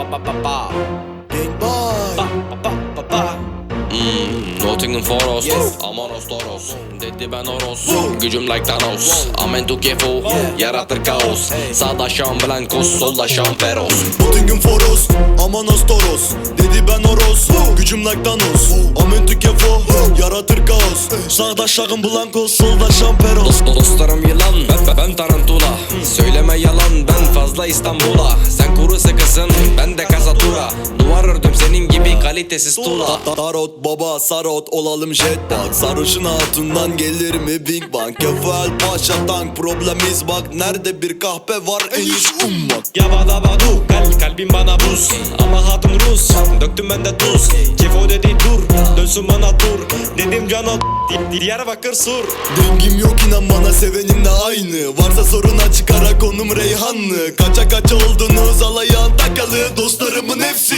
pa pa pa pa. Gang boy. Pa pa pa pa pa. Hmm, Nottingham Forest. Yes. Amanos Toros. Dedi ben Oros. Gücüm like Thanos. Amen to kefo Yaratır kaos. Sağda Şam Blancos Solda Şam Feroz Nottingham Forest. Amanos Toros. Dedi ben Oros. Gücüm like Thanos. Amen to kefo Yaratır kaos. Sağda Şahın Blanco Solda Şamperos Dost, kalitesiz tuğla Tarot baba sarot olalım jetpack Sarışın hatundan gelir mi Big Bang? Kefal paşa tank problemiz bak. Nerede bir kahpe var? En iyisi ummak. Yabada badu kal, kalbim bana buz. Ama hatun Rus döktüm ben de tuz. Kefo dedi dur dönsün bana tur. Dedim cano Di- Diyarbakır sur. Dengim yok inan bana sevenimle aynı. Varsa sorun açık ara konum Reyhanlı. Kaça kaça oldunuz alayağın takalı. Dostlarımın hepsi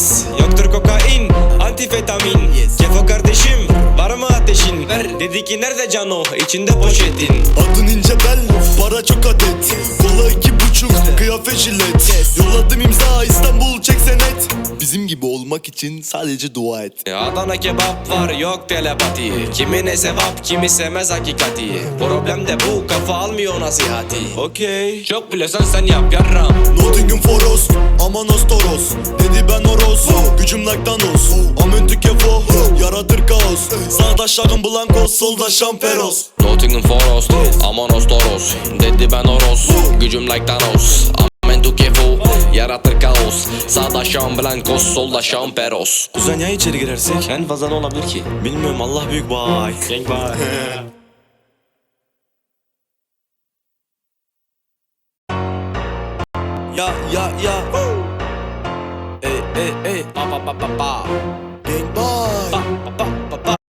cannabis Yoktur kokain antifetamin. Kefo kardeşim var mı ateşin? Ver. Dedi ki nerede cano? İçinde poşetin. Adın ince bel para çok adet. Kola iki buçuk kıyafet jilet. Yolladım imza İstanbul çek senet. Bizim gibi olmak için sadece dua et. Adana kebap var yok telepati. Kimine sevap kimi sevmez hakikati. Problem de bu kafa almıyor nasihati. Okey. Çok biliyorsan sen yap yarram. Nottingham Forest Amanos Toros Dedi ben Oros. Gücüm like Thanos Amen to kefo Yaratır kaos. Sağda Şahın Blanco Solda Şamperos Nottingham Forest Amanos Toros. Dedi ben Oros Gücüm like Thanos. Amen to kefo Yaratır kaos. Sağda Şam Blancos Solda Şam Peros. Kuzen ya içeri girersek? En fazla ne olabilir ki? Bilmiyorum Allah büyük bay. Gang bye Ya ya ya. Ey ey ey. Pa pa pa pa pa. Gang boy Pa pa pa pa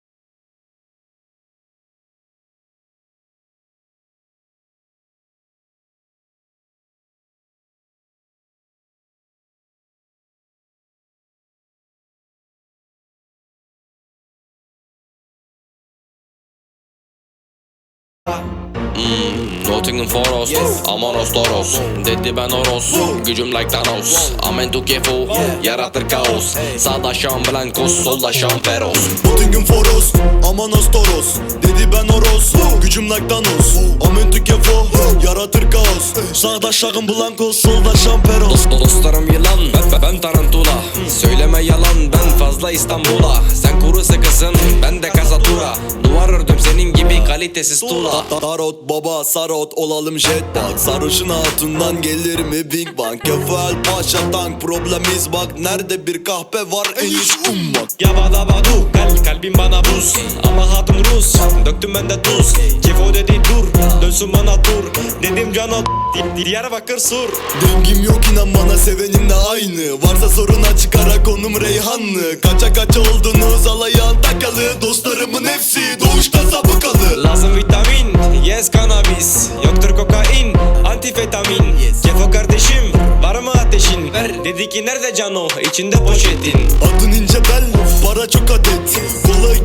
Hmm, Nottingham Forest Amanos Toros Dedi ben Oros Gücüm like Thanos. Amen to kefo Yaratır kaos. Sağda Şam Blancos Solda Şam Feroz Nottingham Forest Amanos Toros Dedi ben Oros Gücüm like Thanos. Amen to kefo Yaratır kaos. Sağda Şahın Blanco Solda Şamperos Dost, dostlarım yılan ben, ben tarantula. Söyleme yalan fazla İstanbul'a. Sen kuru sıkısın ben de kasatura. Duvar ördüm senin gibi kalitesiz tuğla. Tarot baba sarot olalım jetpack Sarışın hatundan gelir mi Big Bang? Kefal paşa tank problemiz bak. Nerede bir kahpe var? En iyisi ummak. Yabada badu kal, kalbim bana buz. Ama hatun Rus döktüm ben de tuz. Kefo dedi dur dönsün bana tur. Dedim cano Di- Diyarbakır sur. Dengim yok inan bana sevenimle aynı. Varsa sorun açık ara konum Reyhanlı Kaça kaça oldunuz? Alayağın takalı Dostlarımın hepsi doğuşta sabıkalı. Lazım vitamin yes cannabis. Yoktur kokain antifetamin. Kefo kardeşim var mı ateşin? Ver. Dedi ki nerede cano? İçinde poşetin. Adın ince bel para çok adet. Kola iki